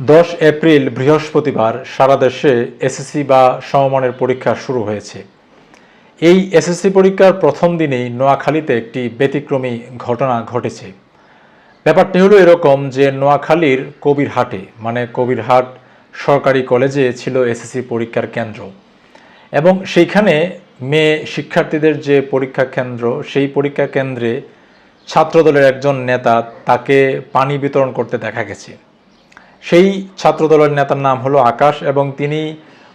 দশ এপ্রিল বৃহস্পতিবার সারা দেশে এসএসসি বা সমমানের পরীক্ষা শুরু হয়েছে। এই এসএসসি পরীক্ষার প্রথম দিনেই নোয়াখালীতে একটি ব্যতিক্রমী ঘটনা ঘটেছে। ব্যাপারটি হলো এরকম যে নোয়াখালীর কবিরহাটে মানে কবিরহাট সরকারি কলেজে ছিল এসএসসি পরীক্ষার কেন্দ্র। এবং সেইখানে মেয়ে শিক্ষার্থীদের যে পরীক্ষা কেন্দ্র, সেই পরীক্ষা কেন্দ্রে ছাত্রদলের একজন নেতা তাকে পানি বিতরণ করতে দেখা গেছে। সেই ছাত্রদলের নেতার নাম হলো আকাশ এবং তিনি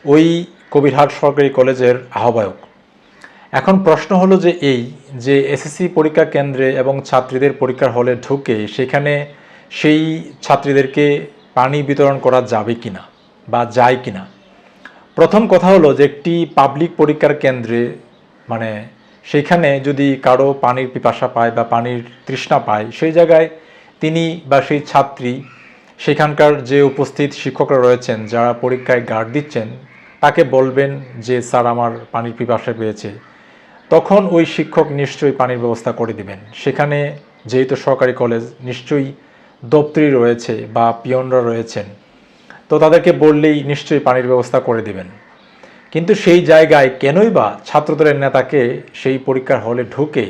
ওই কবিরহাট সরকারি কলেজের আহ্বায়ক। এখন প্রশ্ন হলো যে এই, যে এসএসসি পরীক্ষা কেন্দ্রে এবং ছাত্রীদের পরীক্ষার হলে ঢুকে সেখানে সেই ছাত্রীদেরকে পানি বিতরণ করা যাবে কিনা বা যায় কি না প্রথম কথা হলো যে একটি পাবলিক পরীক্ষার কেন্দ্রে মানে সেইখানে যদি কারও পানির পিপাসা পায় বা পানির তৃষ্ণা পায়, সেই জায়গায় তিনি বা সেই ছাত্রী সেখানকার যে উপস্থিত শিক্ষকরা রয়েছেন, যারা পরীক্ষায় গার্ড দিচ্ছেন, তাকে বলবেন যে, স্যার, আমার পানির পিপাসা পেয়েছে। তখন ওই শিক্ষক নিশ্চয়ই পানির ব্যবস্থা করে দিবেন। সেখানে যেহেতু সরকারি কলেজ, নিশ্চয়ই দপ্তরি রয়েছে বা পিয়নরা রয়েছেন। তো তাদেরকে বললেই নিশ্চয়ই পানির ব্যবস্থা করে দিবেন। কিন্তু সেই জায়গায় কেনই বা ছাত্রদলের নেতাকে সেই পরীক্ষার হলে ঢুকে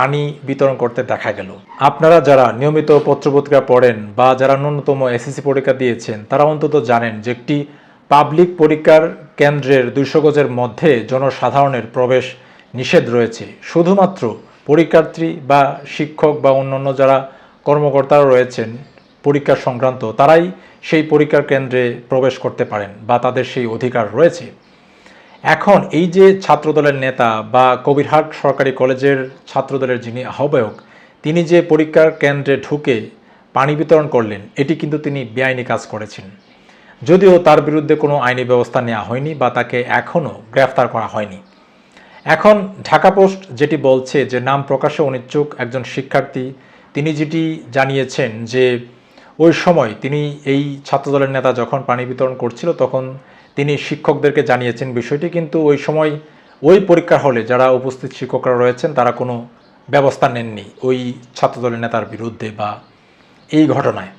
পানি বিতরণ করতে দেখা গেল। আপনারা যারা নিয়মিত পত্রপত্রিকা পড়েন বা যারা ন্যূনতম এসএসসি পরীক্ষা দিয়েছেন, তারা অন্তত জানেন যে একটি পাবলিক পরীক্ষার কেন্দ্রের দুইশো গজের মধ্যে জনসাধারণের প্রবেশ নিষেধ রয়েছে। শুধুমাত্র পরীক্ষার্থী বা শিক্ষক বা অন্যান্য যারা কর্মকর্তারা রয়েছেন পরীক্ষা সংক্রান্ত, তারাই সেই পরীক্ষার কেন্দ্রে প্রবেশ করতে পারেন বা তাদের সেই অধিকার রয়েছে। এখন এই যে ছাত্রদলের নেতা বা কবিরহাট সরকারি কলেজের ছাত্রদলের যিনি আহ্বায়ক, তিনি যে পরীক্ষার কেন্দ্রে ঢুকে পানি বিতরণ করলেন, এটি কিন্তু তিনি বেআইনি কাজ করেছেন। যদিও তার বিরুদ্ধে কোনো আইনি ব্যবস্থা নেওয়া হয়নি বা তাকে এখনও গ্রেফতার করা হয়নি। এখন ঢাকা পোস্ট যেটি বলছে যে নাম প্রকাশে অনিচ্ছুক একজন শিক্ষার্থী, তিনি যেটি জানিয়েছেন যে ওই সময় তিনি এই ছাত্রদলের নেতা যখন পানি বিতরণ করছিল, তখন তিনি শিক্ষকদেরকে জানিয়েছেন বিষয়টি, কিন্তু ওই সময় ওই পরীক্ষার হলে যারা উপস্থিত শিক্ষকরা রয়েছেন, তারা কোনো ব্যবস্থা নেননি ওই ছাত্রদলের নেতার বিরুদ্ধে বা এই ঘটনায়।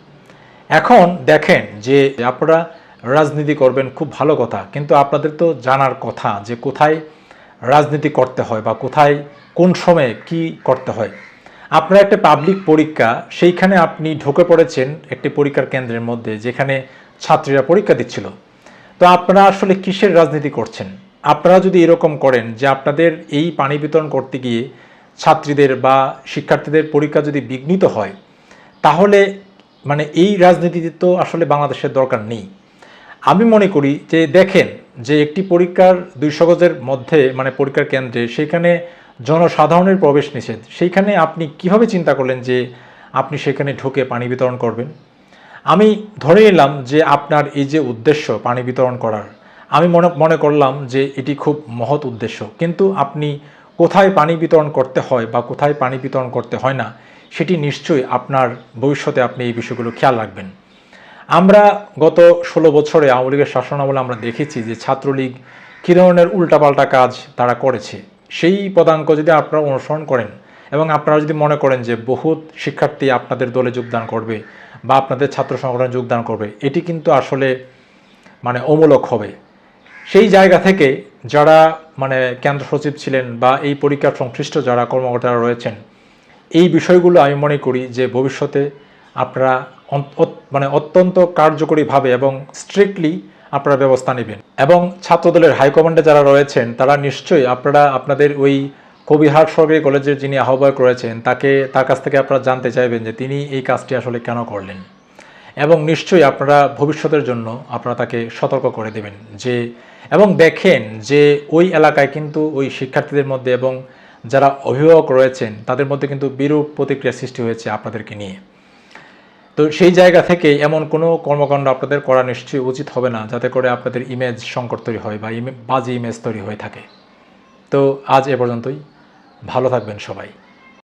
এখন দেখেন যে আপনারা রাজনীতি করবেন খুব ভালো কথা, কিন্তু আপনাদের তো জানার কথা যে কোথায় রাজনীতি করতে হয় বা কোথায় কোন সময়ে কি করতে হয়। আপনার একটা পাবলিক পরীক্ষা, সেইখানে আপনি ঢুকে পড়েছেন একটি পরীক্ষার কেন্দ্রের মধ্যে, যেখানে ছাত্রীরা পরীক্ষা দিচ্ছিল। তো আপনারা আসলে কিসের রাজনীতি করছেন? আপনারা যদি এরকম করেন যে আপনাদের এই পানি বিতরণ করতে গিয়ে ছাত্রীদের বা শিক্ষার্থীদের পরীক্ষা যদি বিঘ্নিত হয়, তাহলে মানে এই রাজনীতিতে তো আসলে বাংলাদেশের দরকার নেই। আমি মনে করি যে দেখেন যে একটি পরীক্ষার দুইশো গজের মধ্যে মানে পরীক্ষার কেন্দ্রে সেখানে জনসাধারণের প্রবেশ নিষেধ। সেইখানে আপনি কীভাবে চিন্তা করলেন যে আপনি সেখানে ঢুকে পানি বিতরণ করবেন? আমি ধরে নিলাম যে আপনার এই যে উদ্দেশ্য পানি বিতরণ করার, আমি মনে মনে করলাম যে এটি খুব মহৎ উদ্দেশ্য। কিন্তু আপনি কোথায় পানি বিতরণ করতে হয় বা কোথায় পানি বিতরণ করতে হয় না, সেটি নিশ্চয়ই আপনার ভবিষ্যতে আপনি এই বিষয়গুলো খেয়াল রাখবেন। আমরা গত ষোলো বছরে আওয়ামী লীগের শাসনামলে আমরা দেখেছি যে ছাত্রলীগ কী ধরনের উল্টাপাল্টা কাজ তারা করেছে। সেই পদাঙ্ক যদি আপনারা অনুসরণ করেন এবং আপনারা যদি মনে করেন যে বহুত শিক্ষার্থী আপনাদের দলে যোগদান করবে বা আপনাদের ছাত্র সংগঠনে যোগদান করবে। এটি কিন্তু আসলে মানে অমূলক হবে। সেই জায়গা থেকে যারা মানে কেন্দ্র সচিব ছিলেন বা এই পরীক্ষার সংশ্লিষ্ট যারা কর্মকর্তারা রয়েছেন, এই বিষয়গুলো আমি মনে করি যে ভবিষ্যতে আপনারা মানে অত্যন্ত কার্যকরীভাবে এবং স্ট্রিক্টলি আপনারা ব্যবস্থা নেবেন। এবং ছাত্রদলের হাইকমান্ডে যারা রয়েছেন, তারা নিশ্চয়ই আপনারা আপনাদের ওই কবিহাট সরকারি কলেজের যিনি আহ্বায়ক রয়েছেন, তাকে, তার কাছ থেকে আপনারা জানতে চাইবেন যে তিনি এই কাজটি আসলে কেন করলেন। এবং নিশ্চয়ই আপনারা ভবিষ্যতের জন্য আপনারা তাকে সতর্ক করে দেবেন যে, এবং দেখেন যে ওই এলাকায় কিন্তু ওই শিক্ষার্থীদের মধ্যে এবং যারা অভিভাবক রয়েছেন, তাদের মধ্যে কিন্তু বিরূপ প্রতিক্রিয়া সৃষ্টি হয়েছে আপনাদেরকে নিয়ে। তো সেই জায়গা থেকে এমন কোনো কর্মকাণ্ড আপনাদের করা নিশ্চয়ই উচিত হবে না, যাতে করে আপনাদের ইমেজ সংকট তৈরি হয় বা ইমে- বাজে ইমেজ তৈরি হয়ে থাকে। তো আজ এ পর্যন্তই। ভালো থাকবেন সবাই।